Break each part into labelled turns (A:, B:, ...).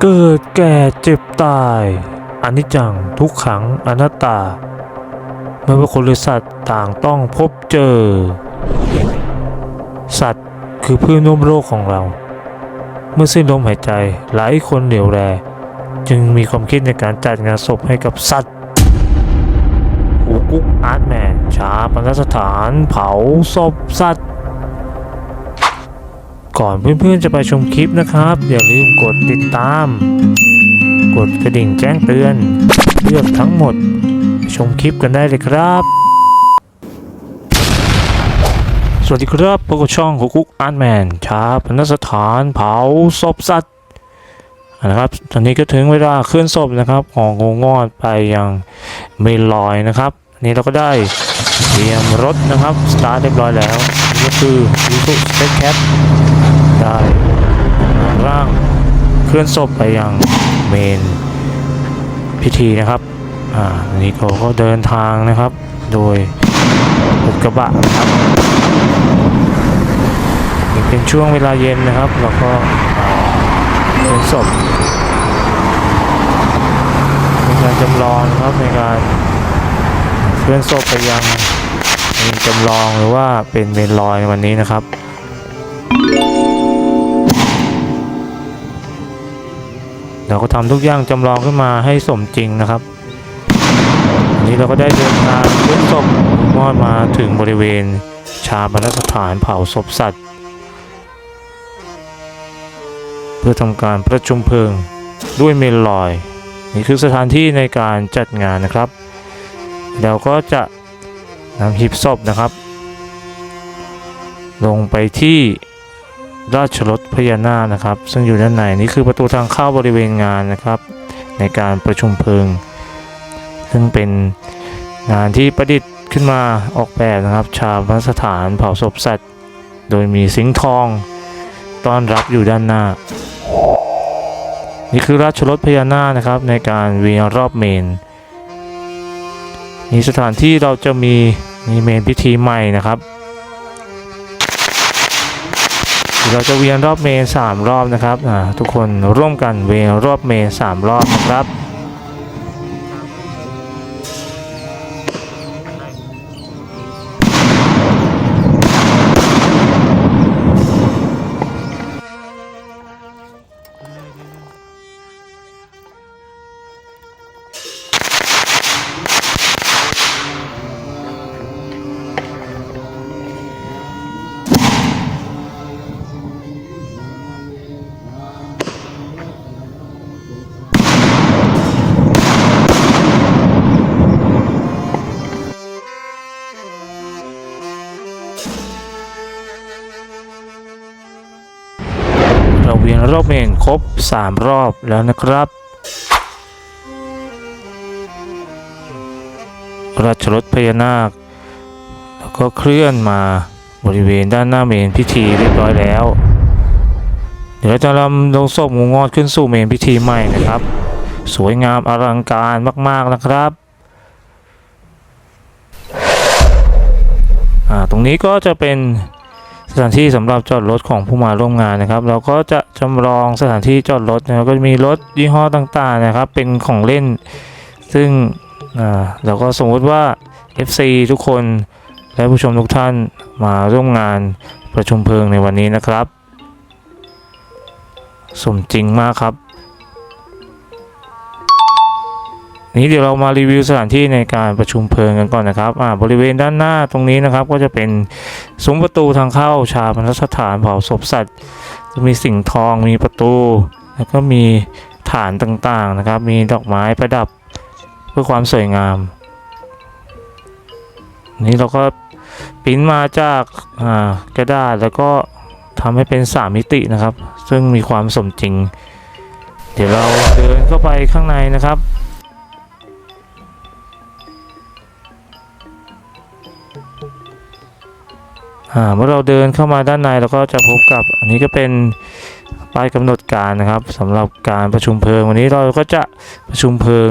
A: เกิดแก่เจ็บตายอนิจจังทุกขังอนัตตาไม่ว่าคนหรือสัตว์ต่างต้องพบเจอ สัตว์คือเพื่อนร่วมโลกของเรา เมื่อสิ้นลมหายใจหลายคนเหลียวแลจึงมีความคิดในการจัดงานศพให้กับสัตว์หูกุ๊กอาร์ตแมนชาปนสถานเผาศพสัตว์ ก่อนเพื่อนๆจะไปชมคลิปนะครับ อย่าลืมกดติดตาม กดกระดิ่งแจ้งเตือน เลือกทั้งหมด ชมคลิปกันได้เลยครับ สวัสดีครับพวกบช่องของกุ๊กอาร์ตแมนชาปนสถานเผาศพสัตว์นะครับ ตอนนี้ก็ถึงเวลาเคลื่อนศพนะครับ ของงูงอดไปยังเมนลอยนะครับอันนี้เราก็ได้เตรียมรถนะครับ สตาร์ทเรียบร้อยแล้วนี่ก็คือวิสุสเปซแคท ได้นำร่างเคลื่อนศพไปยังเมนพิธีนะครับ อ่าอันนี้เขาก็เดินทางนะครับ โดยรถกระบะนะครับนี่เป็นช่วงเวลาเย็นนะครับเราก็เคลื่อนศพเป็นการจำลองนะครับในการเคลื่อนศพไปยังเมนจำลองหรือว่าเป็นเมนลอยในวันนี้นะครับ เราก็ทำทุกอย่างจำลองขึ้นมาให้สมจริงนะครับนี้เราก็ได้เดินทางเคลื่อนศพมอดมาถึงบริเวณชาปนสถานเผาศพสัตว์ เพื่อทำการประชุมเพลิงด้วยเมนลอย นี่คือสถานที่ในการจัดงานนะครับ เราก็จะนำหีบศพนะครับ ลงไปที่ ราชรถพญานาคนะครับ ซึ่งอยู่ด้านในนี่คือประตูทางเข้าบริเวณงานนะครับ ในการประชุมเพลิง ซึ่งเป็นงานที่ประดิษฐ์ขึ้นมาออกแบบนะครับ ชาปนสถานเผาศพสัตว์ โดยมีสิงทองต้อนรับอยู่ด้านหน้า นี่คือราชรถพญานาคนะครับ ในการเวียนรอบเมนนี่สถานที่เราจะมีมีเมนพิธีใหม่นะครับ เราจะเวียนรอบเมนสามรอบนะครับอ่าทุกคนร่วมกันเวียนรอบเมนสามรอบนะครับ รอบเมนครบ 3 รอบแล้วนะครับ ราชรถพญานาค แล้วก็เคลื่อนมาบริเวณด้านหน้าเมนพิธีเรียบร้อยแล้ว เดี๋ยวเราจะนำลงศพงูงอดขึ้นสู่เมนพิธีใหม่นะครับ สวยงามอลังการมาก ๆนะครับอ่าตรงนี้ก็จะเป็น สถานที่สำหรับจอดรถของผู้มาร่วมงานนะครับ เราก็จะจำลองสถานที่จอดรถนะครับก็จะมีรถยี่ห้อต่างๆนะครับ เป็นของเล่น ซึ่งอ่าเราก็สมมติว่า FC ทุกคนและผู้ชมทุกท่านมาร่วมงานประชุมเพลิงในวันนี้นะครับ สมจริงมากครับ นี้เดี๋ยวเรามารีวิวสถานที่ในการประชุมเพลิงกันก่อนนะครับอ่าบริเวณด้านหน้าตรงนี้นะครับ ก็จะเป็นซุ้มประตูทางเข้าชาปนสถานเผาศพสัตว์ จะมีสิ่งทองมีประตู แล้วก็มีฐานต่างๆนะครับ มีดอกไม้ประดับเพื่อความสวยงาม นี่เราก็ปิ้นมาจากอ่ากระดาษแล้วก็ทำให้เป็นสามมิตินะครับ ซึ่งมีความสมจริง เดี๋ยวเราเดินเข้าไปข้างในนะครับ เมื่อเราเดินเข้ามาด้านในเราก็จะพบกับ อันนี้ก็เป็นป้ายกำหนดการนะครับสำหรับการประชุมเพลิง วันนี้เราก็จะประชุมเพลิง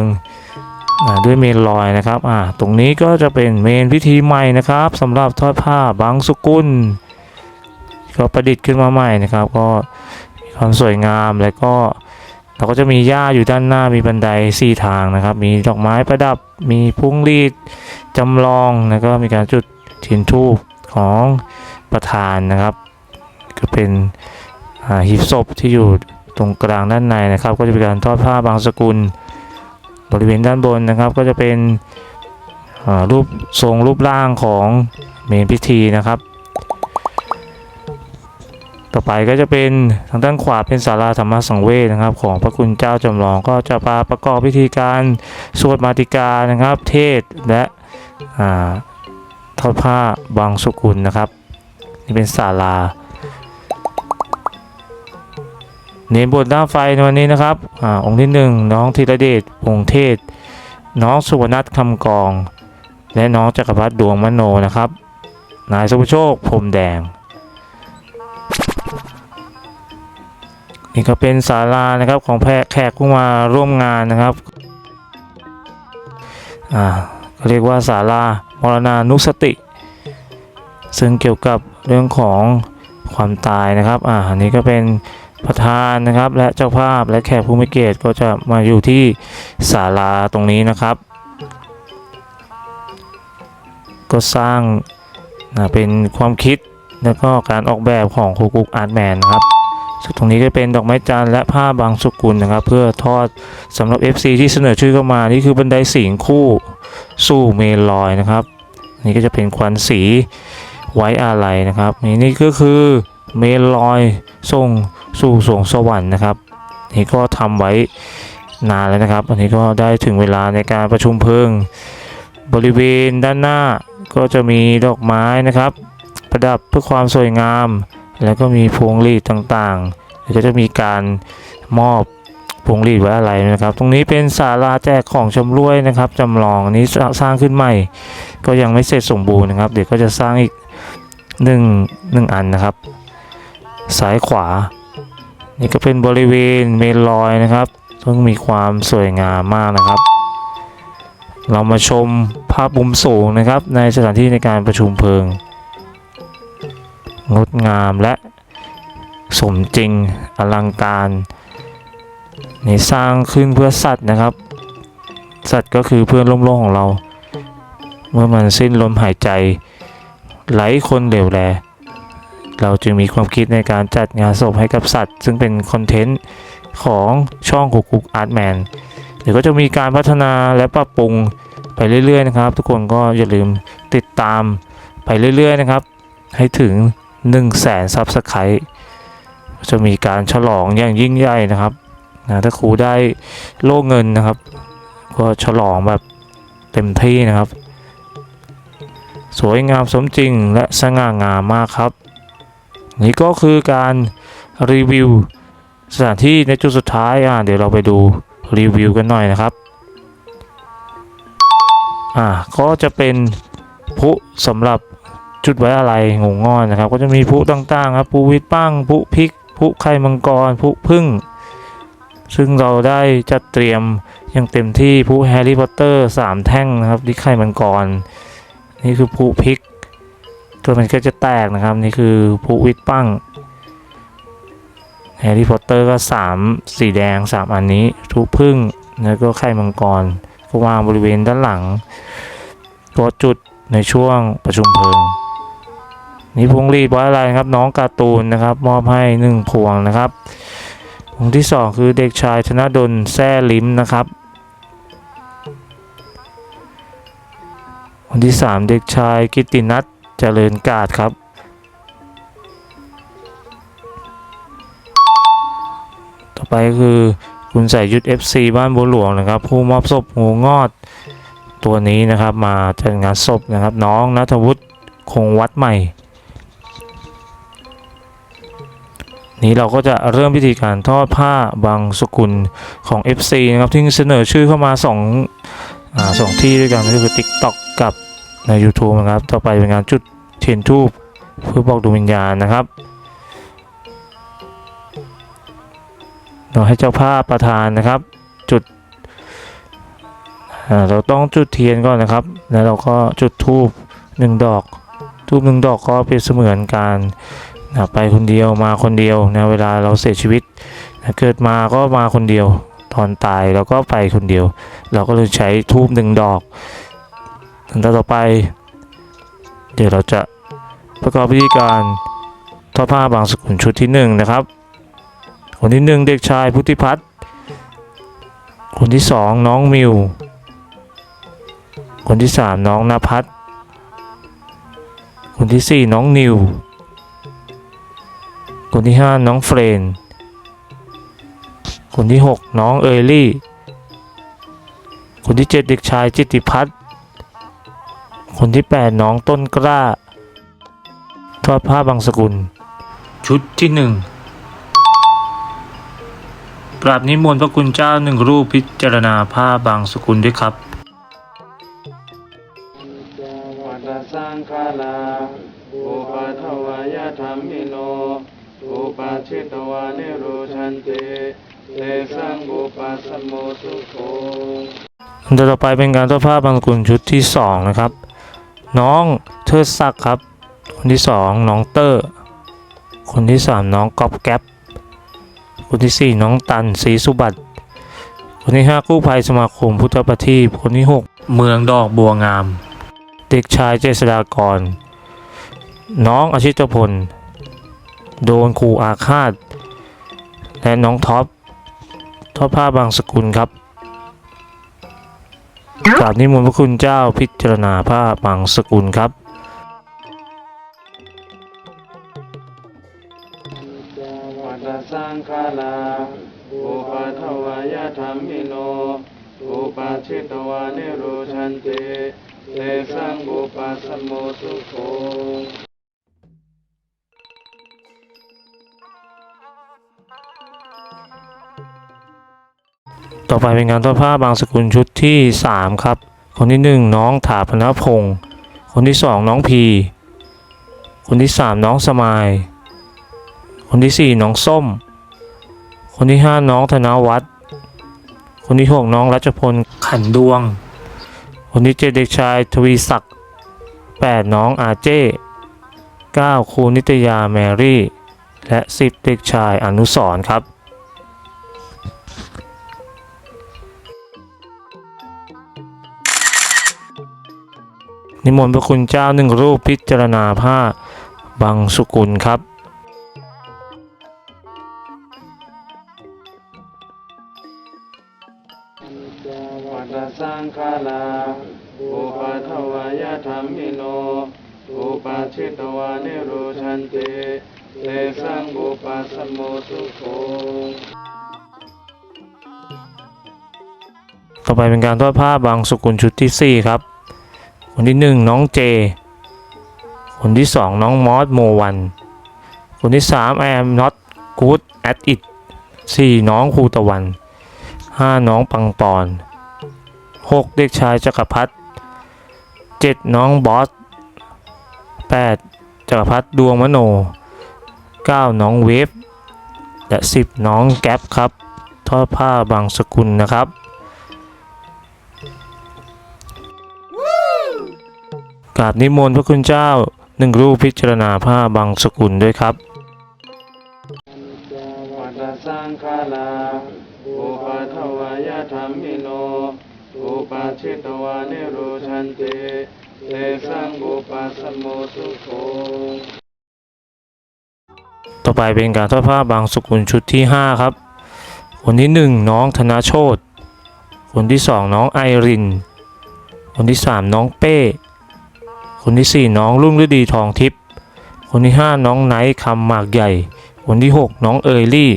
A: ด้วยเมนลอยนะครับอ่าตรงนี้ก็จะเป็นเมนพิธีใหม่นะครับสำหรับทอดผ้าบางสุกุล ก็ประดิษฐ์ขึ้นมาใหม่นะครับ ก็ความสวยงามแล้วก็เราก็จะมีหญ้าอยู่ด้านหน้ามีบันไดสี่ทางนะครับ มีดอกไม้ประดับมีพุ้งรีดจำลองแล้วก็มีการจุดเทียนทูป ของประธานนะครับ ก็เป็นหีบศพที่อยู่ตรงกลางด้านในนะครับ ก็จะเป็นการทอดผ้าบางสกุล บริเวณด้านบนนะครับ ก็จะเป็นรูปทรงรูปร่างของเมนพิธีนะครับ ต่อไปก็จะเป็นทางด้านขวาเป็นศาลาธรรมสังเวชนะครับ ของพระคุณเจ้าจำลองก็จะมาประกอบพิธีการสวดมาติกานะครับ เทศและอ่า ทอดผ้าบางสกุลนะครับ นี่เป็นศาลาเนรบทหน้าไฟในวันนี้นะครับอาองค์ที่หนึ่งน้องธีรเดชวงเทศ น้องสุวรรณัทคำกอง และน้องจักรพัฒน์ดวงมโนนะครับ นายสุภโชคพรมแดง นี่ก็เป็นศาลานะครับของแพแขกผู้มาร่วมงานนะครับ อ่าเรียกว่าศาลา มรณานุสติ ซึ่งเกี่ยวกับเรื่องของความตายนะครับอ่าอันนี้ก็เป็นประธานนะครับ และเจ้าภาพและแขกผู้มีเกียรติก็จะมาอยู่ที่ศาลาตรงนี้นะครับ ก็สร้างนะเป็นความคิดแล้วก็การออกแบบของคูกุกอาร์ตแมนนะครับซึ่งตรงนี้ก็เป็นดอกไม้จันทร์และผ้าบางสกุลนะครับ เพื่อทอดสำหรับ FC ที่เสนอชื่อเข้ามา นี่คือบันไดสิงคู่สู่เมลอยนะครับ นี่ก็จะเป็นควันสีไว้อาลัยนะครับนี่นี่ก็คือเมลอยส่งสู่สวงสวรรค์นะครับ นี่ก็ทำไว้นานแล้วนะครับ อันนี้ก็ได้ถึงเวลาในการประชุมเพลิง บริเวณด้านหน้าก็จะมีดอกไม้นะครับ ประดับเพื่อความสวยงาม แล้วก็มีพวงหลีดต่างๆ แล้วก็จะมีการมอบ พวงหลีดไว้อะไรนะครับ ตรงนี้เป็นศาลาแจกของชำร่วยนะครับจำลองนนี้สร้างขึ้นใหม่ ก็ยังไม่เสร็จสมบูรณ์นะครับ เดี๋ยวก็จะสร้างอีกหนึ่งหนึ่งอันนะครับ ซ้ายขวา นี่ก็เป็นบริเวณเมนลอยนะครับซึ่งมีความสวยงามมากนะครับ เรามาชมภาพมุมสูงนะครับ ในสถานที่ในการประชุมเพลิง งดงามและสมจริงอลังการ นี่สร้างขึ้นเพื่อสัตว์นะครับ สัตว์ก็คือเพื่อนร่วมโลกของเรา เมื่อมันสิ้นลมหายใจไร้คนเหลวแล เราจึงมีความคิดในการจัดงานศพให้กับสัตว์ ซึ่งเป็นคอนเทนต์ของช่องกุกกุกอาร์ตแมนเดี๋ยวก็จะมีการพัฒนาและปรับปรุงไปเรื่อยๆนะครับ ทุกคนก็อย่าลืมติดตามไปเรื่อยๆนะครับ ให้ถึง 1 0 0 0 0แสนซับสไครต์จะมีการฉลองอย่างยิ่งใหญ่นะครับ นะถ้าครูได้โล่เงินนะครับ ก็ฉลองแบบเต็มที่นะครับ สวยงามสมจริงและสง่างามมากครับ นี่ก็คือการรีวิวสถานที่ในจุดสุดท้ายอะเดี๋ยวเราไปดูรีวิวกันหน่อยนะครับอ่าก็จะเป็นพลุสำหรับจุดไว้อะไรงงงอนนะครับ ก็จะมีพลุต่างๆครับพลุวิตปั้งพลุพริกพลุไข่มังกรพลุพึ่ง ซึ่งเราได้จัดเตรียมอย่างเต็มที่พลุแฮร์รี่พอตเตอร์สามแท่งนะครับที่ไข่มังกร นี่คือพลุพริก ตัวมันก็จะแตกนะครับ นี่คือพลุวิตปั้งแฮร์รี่พอตเตอร์ก็สามสีแดงสามอันนี้ทุกพึ่งแล้วก็ไข่มังกรก็วางบริเวณด้านหลังก็จุดในช่วงประชุมเพลิงนี่พวงรีดไว้อะไรครับน้องการ์ตูนนะครับ มอบให้หนึ่งพวงนะครับ พวงที่สองคือเด็กชายธนดลแซ่ลิ้มนะครับวันที่สามเด็กชายกิตตินัทเจริญกาดครับต่อไปคือคุณใส่ยุทธ FC บ้านบัวหลวงนะครับ ผู้มอบศพงูงอดตัวนี้นะครับ มาจัดงานศพนะครับ น้องนัทวุฒิคงวัดใหม่ นี้เราก็จะเริ่มพิธีการทอดผ้าบางสกุลของ FC นะครับที่เสนอชื่อเข้ามา2อ่าสองที่ด้วยกันก็คือ TikTok กับใน YouTube นะครับ ต่อไปเป็นงานจุดเทียนทูบเพื่อบอกดวงวิญญาณนะครับเราให้เจ้าภาพประธานนะครับ จุดเราต้องจุดเทียนก่อนนะครับ แล้วเราก็จุดทูบหนึ่งดอกทูบหนึ่งดอกก็เปรียบเสมือนการ นะไปคนเดียวมาคนเดียวนะเวลาเราเสียชีวิตนะเกิดมาก็มาคนเดียว ตอนตายเราก็ไปคนเดียว เราก็เลยใช้ทูบหนึ่งดอกอันต่อไป เดี๋ยวเราจะประกอบพิธีการทอดผ้าบางสกุลชุดที่หนึ่งนะครับ คนที่หนึ่งเด็กชายพุทธิพัฒน์คนที่สองน้องมิว คนที่สามน้องนภัสคนที่สี่น้องนิว คนที่ห้าน้องเฟรน คนที่หกน้องเอลี่ คนที่เจ็ดเด็กชายจิตติพัฒน์คนที่แปดน้องต้นกล้า ทอดผ้าบางสกุล ชุดที่หนึ่งกราบนิมนต์พระคุณเจ้าหนึ่งรูปพิจารณาผ้าบางสกุลด้วยครับ
B: สังขาราอุปทวายธรรมิโน อุปาชิตวานิโรชันเตเตสังอุปาสมโมสุโข
A: อันต่อไปเป็นการทอดผ้าบางกุลชุดที่สองนะครับ น้องเทิดศักดิ์ครับ คนที่สองน้องเตอร์ คนที่สามน้องกอบแก๊ปคนที่สี่น้องตันศรีสุบัติคนที่ห้ากู้ภัยสมาคมพุทธประทีปคนที่หกเมืองดอกบัวงาม เด็กชายเจษฎากร น้องอาชิตพล โดนขู่อาฆาต และน้องท็อปทอดผ้าบางสกุลครับกราบนิมนต์พระคุณเจ้าพิจารณาผ้าบางสกุลครับ
B: วัฏสังขาราอุปาทวายธรรมิโนอุปาชิตวานิโรชันเตเตสังอุปาสมโมสุโข
A: ต่อไปเป็นการทอดผ้าบางสกุลชุดที่ 3 ครับ คนที่ 1 น้องถาพนพงศ์คนที่ 2 น้องพี คนที่ 3 น้องสมาย คนที่ 4 น้องส้ม คนที่ 5 น้องธนวัฒน์คนที่ 6 น้องรัชพลขันดวง คนที่ 7 เด็กชายทวีศักดิ์8น้องอาเจ้9ครูนิตยาแมรี่ และ 10 เด็กชายอนุสรครับ นิมนต์พระคุณเจ้าหนึ่งรูปพิจารณาผ้าบางสุกุลครับ
B: วัฏสังขาราอุปาทวายธรรมิโนอุปาชิตวานิโรชันเตเตสังอุปาสมโมสุโข
A: ต่อไปเป็นการทอดผ้าบางสุกุลชุดที่ 4 ครับ คนที่1น้องเจ คนที่2น้องมอสโมวัน คนที่3 I am not good at it 4น้องครูตะวัน5น้องปังปอน6เด็กชายจักรพัฒน์7น้องบอส8จักรพัฒน์ดวงมโน9น้องเวฟและ10น้องแก๊ปครับทอดผ้าบางสกุลนะครับ กราบนิมนต์พระคุณเจ้าหนึ่งรูปพิจารณาผ้าบางสกุลด้วยครับ
B: วัฏสังขาราอุปาทวายธรรมิโนอุปาชิตวานิโรชันเตเตสังอุปาสมโมสุโข
A: ต่อไปเป็นการทอดผ้าบางสกุลชุดที่ 5 ครับ คนที่ 1 น้องธนาโชตคนที่ 2 น้องไอริน คนที่ 3 น้องเป้ คนที่ 4 น้องรุ่งฤดีทองทิพย์คนที่ 5 น้องไนท์คำหมากใหญ่ คนที่ 6 น้องเอยลี่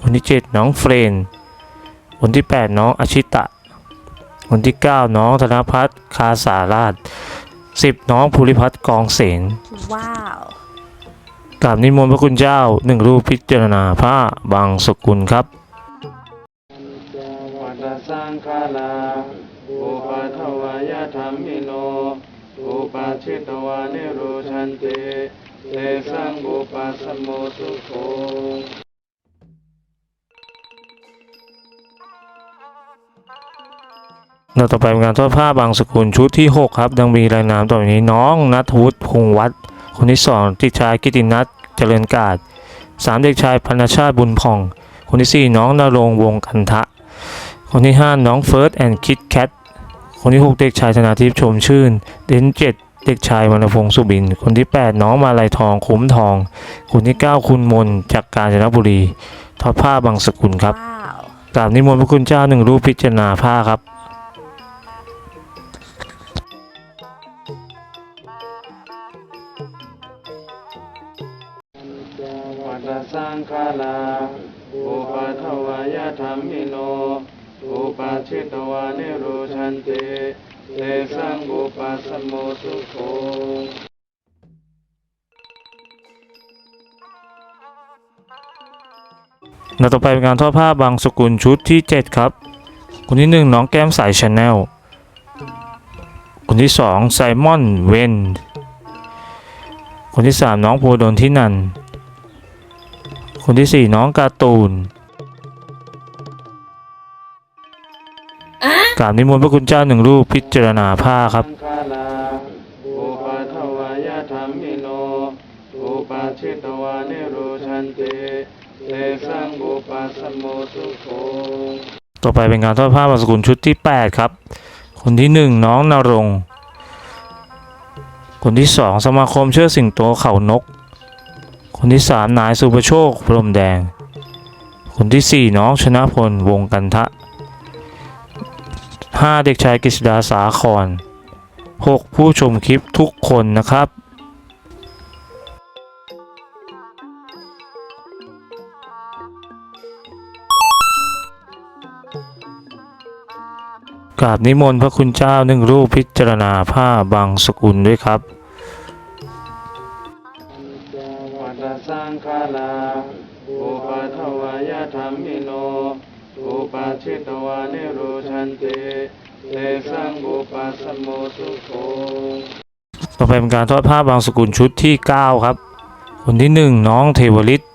A: คนที่ 7 น้องเฟรน คนที่ 8 น้องอาชิตะ คนที่ 9 น้องธนพัฒน์คาสาราช 10 น้องภูริพัฒน์กองเสน
C: Wow.
A: กราบนิมนต์พระคุณเจ้าหนึ่งรูปพิจารณาผ้าบางสกุลครับ
B: วัฏสังขาราอุปาทวายธรรมิโน อุปาชิตวานิโรชันเตเตสังอุปาสมโมสุโข
A: เราต่อไปเป็นการทอดผ้าบางสกุลชุดที่ 6 ครับ ดังมีรายนามต่อไปนี้น้องนัทวุฒิพงษ์วัฒน์คนที่ 2 ติชายกิตินัทเจริญกาดสามเด็กชายพรรณชาติบุญผ่อง คนที่สี่น้องนรงวงกันทะ คนที่ห้าน้องเฟิร์สแอนด์คิดแคท คนที่หกเด็กชายธนาทิพย์ชมชื่นเด่นเจ็ดเด็กชายวรรณพงศ์สุบิน คนที่แปดน้องมาลัยทองคุ้มทอง คนที่เก้าคุณมนจากกาญจนบุรี ทอดผ้าบางสกุลครับ
C: ว้าว
A: กราบนิมนต์พระคุณเจ้าหนึ่งรูปพิจารณาผ้าครับ
B: วัฏสังฆาลาอุปาทวายธรรมิโน อุปาชิตวานิโรชันติเตสังอุปาสโมสุโข
A: นัดต่อไปเป็นการทอดผ้าบางสกุลชุดที่ 7 ครับ คนที่ 1 น้องแก้มสายชาแนล คนที่ 2 ไซมอนเวน คนที่ 3 น้องโพดนที่นัน คนที่ 4 น้องการ์ตูน กราบนิมนต์พระคุณเจ้าหนึ่งรูปพิจารณาผ้าครับ
B: สังฆาลาอุปาทวายธรรมิโนอุปาชิตวานิโรชันติเตสังอุปาสโมสุโข
A: ต่อไปเป็นการทอดผ้าบางสกุลชุดที่ 8 ครับ คนที่ 1 น้องนรงค์คนที่ 2 สมาคมเชื่อสิงโตเขานก คนที่ 3 นายสุประโชคพรหมแดง คนที่ 4 น้องชนะพลวงกันทะ 5 เด็กชายกฤษดาสาคร6ผู้ชมคลิปทุกคนนะครับกราบนิมนต์พระคุณเจ้าหนึ่งรูปพิจารณาผ้าบางสกุลด้วยครับ
B: วัฏสังฆาลาอุปทวายธรรมิโน ปาชิตวานิโรชันติเตสังอุปาสโมสุโข
A: ต่อไปเป็นการทอดผ้าบางสกุลชุดที่ 9 ครับ คนที่ 1 น้องเทวฤทธิ์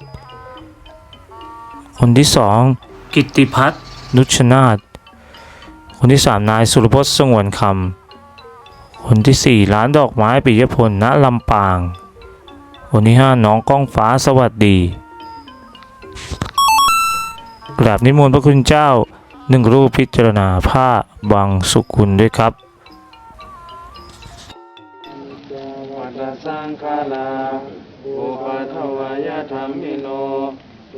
A: คนที่ 2 กิตติพัฒน์นุชนาธคนที่ 3 นายสุรพจน์สงวนคำคนที่ 4 ร้านดอกไม้ปิยพลณลำปาง คนที่ 5 น้องก้องฟ้าสวัสดี กราบนิมนต์พระคุณเจ้าหนึ่งรูปพิจารณาผ้าบางสุกุลด้วยครับ
B: วัฏสังฆาลาอุปทวายธรรมิโน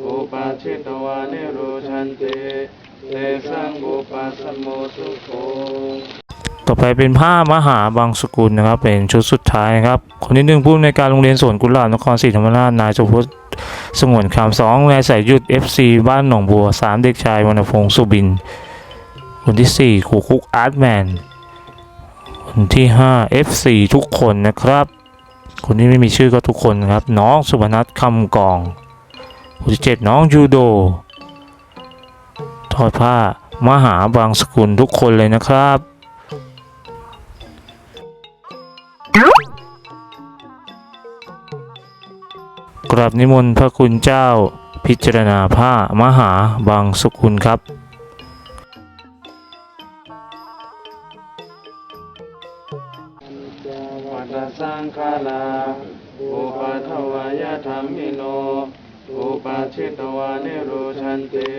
B: อุปชิตวานิโรชันติเตสังอุปสโมสุโข
A: ต่อไปเป็นผ้ามหาบางสกุลนะครับ เป็นชุดสุดท้ายนะครับ คนที่หนึ่งผู้อำนการโรงเรียนสวนกุหลาบนครศรีธรรมราชนายสุพจน์สงวนคำสองนายสายยุด FC บ้านหนองบัวสามเด็กชายวรรณพงศ์สุบิน คนที่สี่ครูคุกอาร์ตแมน คนที่ห้า FC ทุกคนนะครับ คนที่ไม่มีชื่อก็ทุกคนครับ น้องสุพนัทคำกอง คนที่เจ็ดน้องยูโด ทอดผ้ามหาบางสกุลทุกคนเลยนะครับ ราบนิมนต์พระคุณเจ้าพิจารณาผ้ามหาบางสกุลครับ
B: วัฏสังฆาลาอุปาทวายธรรมิโน อุปาชิตวานิโรชันติ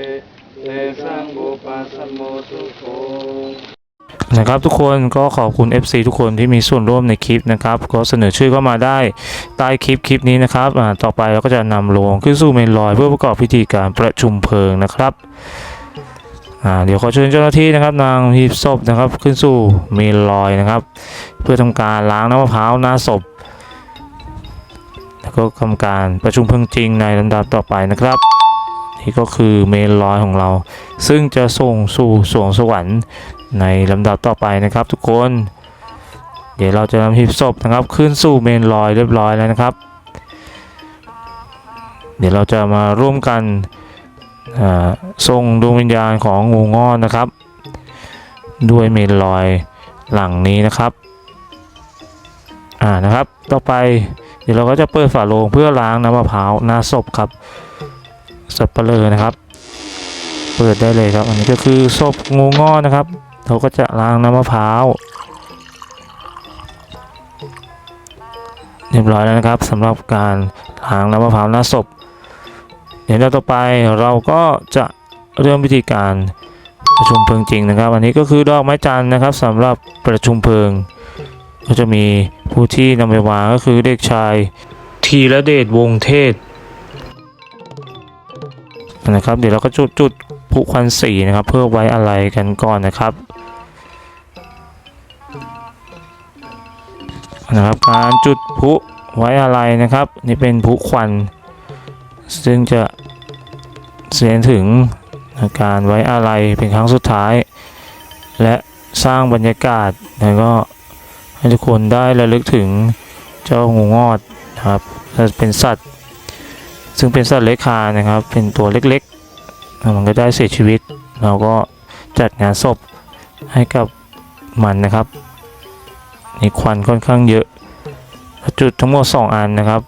B: เตสังอุปาสโมสุโข
A: นะครับทุกคนก็ขอบคุณ FC ทุกคนที่มีส่วนร่วมในคลิปนะครับ ก็เสนอชื่อเข้ามาได้ใต้คลิปคลิปนี้นะครับอ่าต่อไปเราก็จะนำลงขึ้นสู่เมนลอย เพื่อประกอบพิธีการประชุมเพลิงนะครับอ่าเดี๋ยวขอเชิญเจ้าหน้าที่นะครับนางหีบศพนะครับ ขึ้นสู่เมนลอยนะครับ เพื่อทำการล้างน้ำมะพร้าวหน้าศพ แล้วก็ทำการประชุมเพลิงจริงในลำดับต่อไปนะครับนี่ก็คือเมนลอยของเรา ซึ่งจะส่งสู่สวงสวรรค์ ในลำดับต่อไปนะครับทุกคน เดี๋ยวเราจะนำหีบศพนะครับ ขึ้นสู่เมนลอยเรียบร้อยแล้วนะครับ เดี๋ยวเราจะมาร่วมกันส่งดวงวิญญาณของงูงอนนะครับ ด้วยเมนลอยหลังนี้นะครับอ่านะครับ ต่อไปเดี๋ยวเราก็จะเปิดฝาโลงเพื่อล้างน้ำมะพร้าวหน้าศพครับสับเปลือนะครับ เปิดได้เลยครับ อันนี้ก็คือศพงูงอนนะครับ เราก็จะล้างน้ำมะพร้าวเรียบร้อยแล้วนะครับสำหรับการล้างน้ำมะพร้าวหน้าศพ เดี๋ยวต่อไปเราก็จะเริ่มพิธีการประชุมเพลิงจริงนะครับ อันนี้ก็คือดอกไม้จันทร์นะครับสำหรับประชุมเพลิง ก็จะมีผู้ที่นำไปวางก็คือเด็กชายทีระเดชวงเทศนะครับ เดี๋ยวเราก็จุดจุดพลุควันสีนะครับ เพื่อไว้อะไรกันก่อนนะครับ นะครับ การจุดพุไว้อะไรนะครับ นี่เป็นพุควัน ซึ่งจะเสียถึงการไว้อะไรเป็นครั้งสุดท้าย และสร้างบรรยากาศแล้วก็ให้ทุกคนได้ระลึกถึงเจ้างูงอดนะครับและเป็นสัตว์ ซึ่งเป็นสัตว์เลื้อยคลานนะครับ เป็นตัวเล็กๆมันก็ได้เสียชีวิต เราก็จัดงานศพให้กับมันนะครับ นี่ควันค่อนข้างเยอะ จุดทั้งหมด 2 อันนะครับ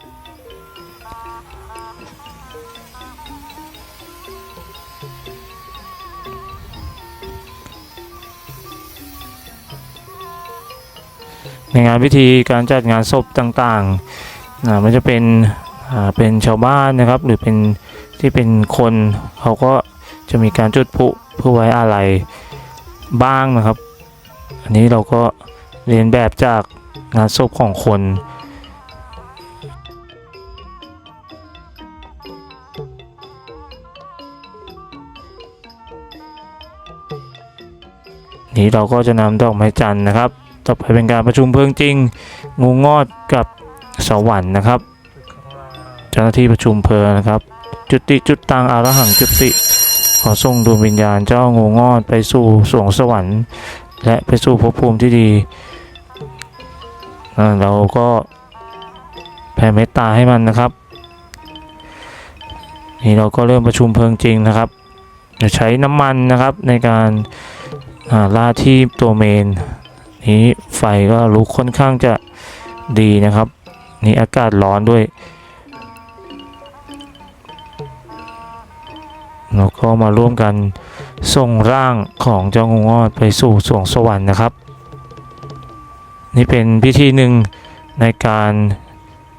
A: ในงานพิธีการจัดงานศพต่างๆนะมันจะเป็นเป็นชาวบ้านนะครับ หรือเป็นที่เป็นคนเขาก็จะมีการจุดพลุเพื่อไว้อาลัยบ้างนะครับ อันนี้เราก็ เรียนแบบจากงานศพของคนนี้เราก็จะนำดอกไม้จันทร์นะครับ ต่อไปเป็นการประชุมเพลิงจริง งูงอดกับสวรรค์นะครับ เจ้าหน้าที่ประชุมเพลิงนะครับ จุติจุดตังอารหังจุติ ขอส่งดวงวิญญาณเจ้างูงอดไปสู่สวงสวรรค์ และไปสู่ภพภูมิที่ดี เราก็แผ่เมตตาให้มันนะครับ นี่เราก็เริ่มประชุมเพลิงจริงนะครับจะใช้น้ำมันนะครับในการาล่าที่ตัวเมน นี้ไฟก็ลุกค่อนข้างจะดีนะครับ นี่อากาศร้อนด้วยเราก็มาร่วมกันส่งร่างของเจ้างูงอดไปสู่สวงสวรรค์นะครับ นี่เป็นพิธีหนึ่งในการ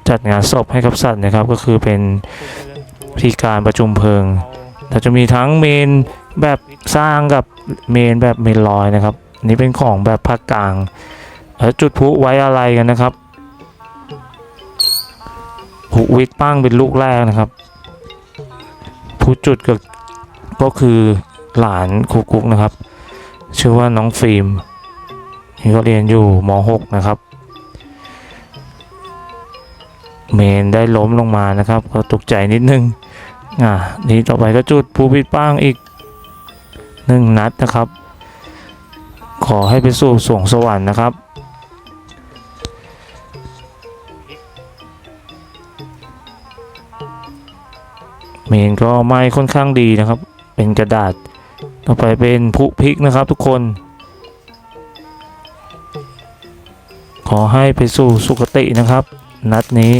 A: จัดงานศพให้กับสัตว์นะครับ ก็คือเป็นพิธีการประชุมเพลิงเราจะมีทั้งเมนแบบสร้างกับเมนแบบเมนลอยนะครับ นี่เป็นของแบบภาคกลางแล้วจุดพุไว้อะไรกันนะครับพลุวิทปั้งเป็นลูกแรกนะครับผู้จุดก็ก็คือหลานครูกุ๊กนะครับ ชื่อว่าน้องฟิล์ม นี่ก็เรียนอยู่ม .6 นะครับ เมนได้ล้มลงมานะครับ ก็ตกใจนิดนึง อ่านี่ต่อไปก็จุดภูปิดป้างอีกหนึ่งนัดนะครับ ขอให้ไปสู่สวงสวรรค์นะครับเมนก็ไหม้ค่อนข้างดีนะครับ เป็นกระดาษ ต่อไปเป็นผุพริกนะครับทุกคน ขอให้ไปสู่สุคตินะครับ นัดนี้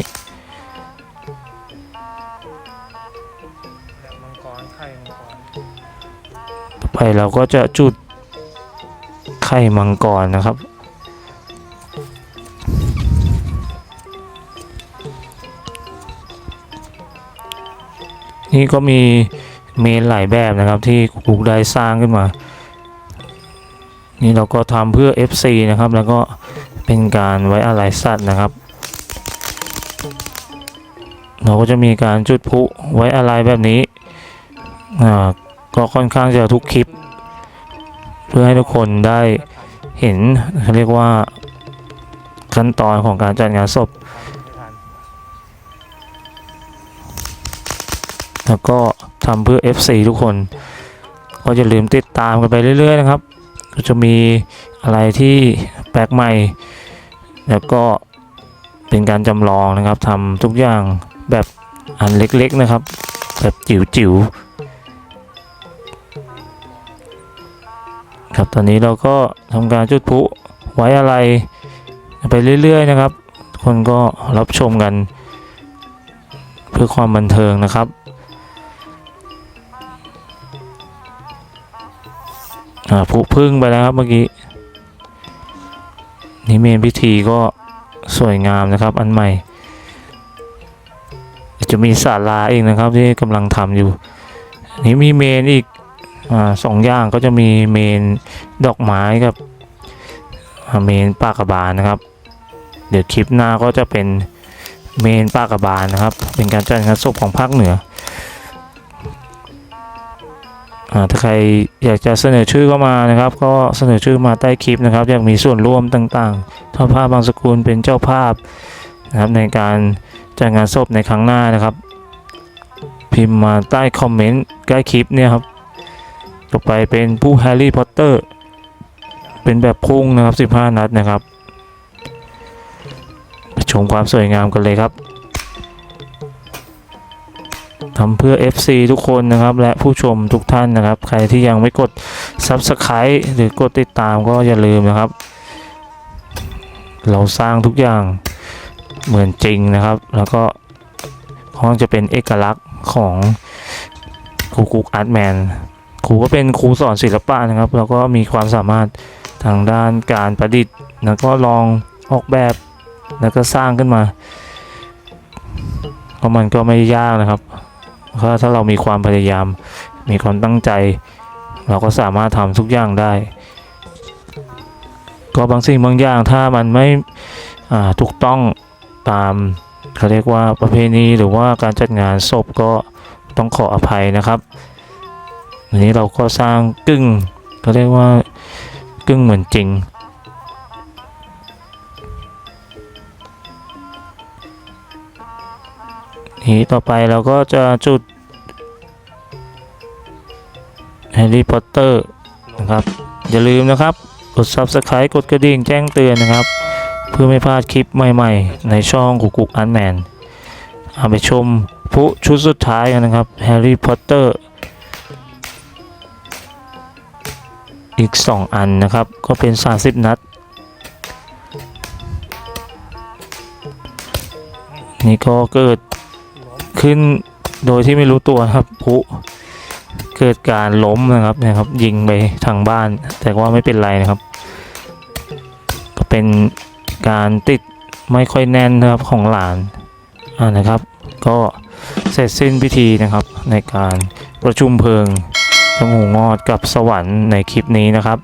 C: มังกรไข่มังกร
A: ต่อไปเราก็จะจุดไข่มังกรนะครับนี่ก็มีเมนหลายแบบนะครับที่กูกได้สร้างขึ้นมา นี่เราก็ทำเพื่อ FC นะครับ แล้วก็ เป็นการไว้อะไรสัตว์นะครับ เราก็จะมีการจุดพลุไว้อะไรแบบนี้อ่าก็ค่อนข้างจะทุกคลิป เพื่อให้ทุกคนได้เห็นเขาเรียกว่าขั้นตอนของการจัดงานศพ แล้วก็ทำเพื่อ FC ทุกคน ก็อย่าลืมติดตามกันไปเรื่อย ๆ นะครับ ก็จะมีอะไรที่แปลกใหม่ แล้วก็เป็นการจำลองนะครับทำทุกอย่างแบบอันเล็กๆนะครับ แบบจิ๋วๆครับตอนนี้เราก็ทำการจุดพลุไว้อะไรไปเรื่อยๆนะครับ คนก็รับชมกัน เพื่อความบันเทิงนะครับอ่าผุพึ่งไปแล้วครับเมื่อกี้ นี่เมนพิธีก็สวยงามนะครับ อันใหม่ จะมีศาลาเองนะครับที่กำลังทำอยู่นี้มีเมนอีกอสองอย่างก็จะมีเมนดอกไม้กับเมนปากกระบาลนะครับ เดี๋ยวคลิปหน้าก็จะเป็นเมนปากกระบาลนะครับ เป็นการจัดงานศพของภาคเหนือ ถ้าใครอยากจะเสนอชื่อเข้ามานะครับ ก็เสนอชื่อมาใต้คลิปนะครับ อยากมีส่วนร่วมต่างๆทอดผ้าบางสกุลเป็นเจ้าภาพนะครับในการจัดงานศพในครั้งหน้านะครับ พิมพ์มาใต้คอมเมนต์ใกล้คลิปเนี่ยครับต่อไปเป็นผู้แฮร์รี่พอตเตอร์เป็นแบบพุ่งนะครับ 15 นัดนะครับ ไปชมความสวยงามกันเลยครับ ทำเพื่อ FC ทุกคนนะครับ และผู้ชมทุกท่านนะครับ ใครที่ยังไม่กด Subscribe หรือกดติดตามก็อย่าลืมนะครับ เราสร้างทุกอย่างเหมือนจริงนะครับ แล้วก็ห้องจะเป็นเอกลักษณ์ของครูกุ๊กอาร์ตแมนครูก็เป็นครูสอนศิลปะนะครับ แล้วก็มีความสามารถทางด้านการประดิษฐ์ แล้วก็ลองออกแบบแล้วก็สร้างขึ้นมาเพราะมันก็ไม่ยากนะครับ ถ้าเรามีความพยายาม มีความตั้งใจ เราก็สามารถทำทุกอย่างได้ ก็บางสิ่งบางอย่างถ้ามันไม่ถูกต้องตามเขาเรียกว่าประเพณีหรือว่าการจัดงานศพก็ต้องขออภัยนะครับอันนี้เราก็สร้างกึ่งเขาเรียกว่ากึ่งเหมือนจริง นี้ต่อไปเราก็จะจุดแฮร์รี่พอตเตอร์นะครับ อย่าลืมนะครับ กด Subscribe กดกระดิ่งแจ้งเตือนนะครับ เพื่อไม่พลาดคลิปใหม่ๆ ในช่องกุกกุกอันแมนเอาไปชมผู้ชุดสุดท้ายกันนะครับแฮร์รี่พอตเตอร์อีก 2 อันนะครับ ก็เป็น 30 นัด นี่ก็เกิด ขึ้นโดยที่ไม่รู้ตัวครับผู้เกิดการล้มนะครับนะครับ ยิงไปทางบ้าน แต่ว่าไม่เป็นไรนะครับ ก็เป็นการติดไม่ค่อยแน่นนะครับของหลานอ่านะครับ ก็เสร็จสิ้นพิธีนะครับ ในการประชุมเพลิงเจ้างูงอดกับสวรรค์ในคลิปนี้นะครับ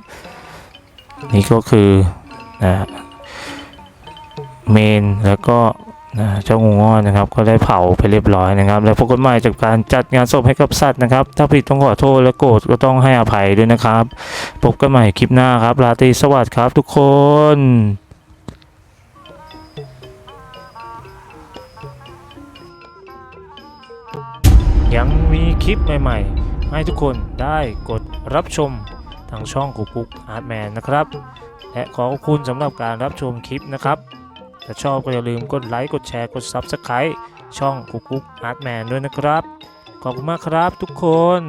A: นี่ก็คือนะเมนแล้วก็ นะเจ้างูงอนนะครับก็ได้เผาไปเรียบร้อยนะครับ และพบกันใหม่จากการจัดงานศพให้กับสัตว์นะครับ ถ้าผิดต้องขอโทษและโกรธก็ต้องให้อภัยด้วยนะครับ พบกันใหม่คลิปหน้าครับราตรีสวัสดิ์ครับทุกคนยังมีคลิปใหม่ๆ ให้ทุกคนได้กดรับชมทางช่องกุ๊กกุ๊กอาร์ตแมนนะครับ และขอขอบคุณสำหรับการรับชมคลิปนะครับ ถ้าชอบก็อย่าลืมกดไลค์กดแชร์กด Subscribe ช่องกุ๊กกุ๊กอาร์ตแมนด้วยนะครับ ขอบคุณมากครับทุกคน